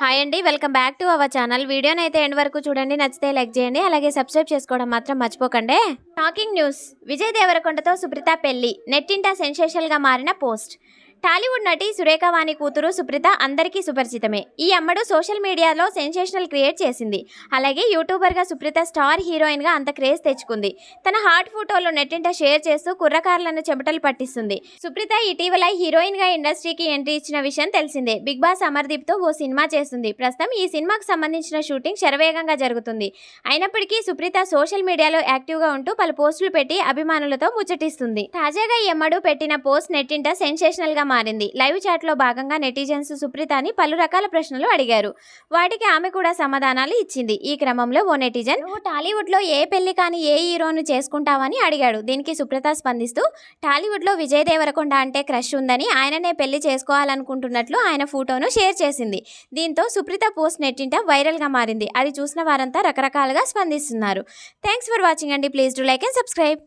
Hi అండి welcome back to our channel వీడియోని అయితే ఎండ్ వరకు చూడండి నచ్చితే లైక్ చేయండి అలాగే సబ్స్క్రైబ్ చేసుకోవడం మాత్రం మర్చిపోకండి. టాకింగ్ న్యూస్ విజయ్ దేవరకొండతో సుప్రీత పెళ్ళి. నెట్టింట సెన్సేషన్గా మారిన పోస్ట్ టాలీవుడ్ నటి సురేఖ వాణి కూతురు సుప్రీత అందరికీ సుపరిచితమే. ఈ అమ్మడు సోషల్ మీడియాలో సెన్సేషనల్ క్రియేట్ చేసింది. అలాగే యూట్యూబర్గా సుప్రీత స్టార్ హీరోయిన్గా అంత క్రేజ్ తెచ్చుకుంది. తన హాట్ ఫోటోలు నెట్టింట షేర్ చేస్తూ కుర్రకారులను చెమటలు పట్టిస్తుంది. సుప్రీత ఇటీవల హీరోయిన్గా ఇండస్ట్రీకి ఎంట్రీ ఇచ్చిన విషయం తెలిసిందే. బిగ్ బాస్ అమర్దీప్తో ఓ సినిమా చేస్తుంది. ప్రస్తుతం ఈ సినిమాకు సంబంధించిన షూటింగ్ శరవేగంగా జరుగుతుంది. అయినప్పటికీ సుప్రీత సోషల్ మీడియాలో యాక్టివ్గా ఉంటూ పలు పోస్టులు పెట్టి అభిమానులతో ముచ్చటిస్తుంది. తాజాగా ఈ అమ్మడు పెట్టిన పోస్ట్ నెట్టింట సెన్సేషనల్గా మారింది. లైవ్ చాట్లో భాగంగా నెటిజన్స్ సుప్రీతని పలు రకాల ప్రశ్నలు అడిగారు. వాటికి ఆమె కూడా సమాధానాలు ఇచ్చింది. ఈ క్రమంలో ఓ నెటిజన్ నువ్వు ఏ పెళ్ళి కానీ ఏ హీరోను చేసుకుంటావని అడిగాడు. దీనికి సుప్రీత స్పందిస్తూ టాలీవుడ్లో విజయ్ దేవరకొండ అంటే క్రష్ ఉందని ఆయననే పెళ్ళి చేసుకోవాలనుకుంటున్నట్లు ఆయన ఫోటోను షేర్ చేసింది. దీంతో సుప్రీత పోస్ట్ నెట్టింట వైరల్గా మారింది. అది చూసిన వారంతా రకరకాలుగా స్పందిస్తున్నారు. థ్యాంక్స్ ఫర్ వాచింగ్ అండి. Please do like and subscribe.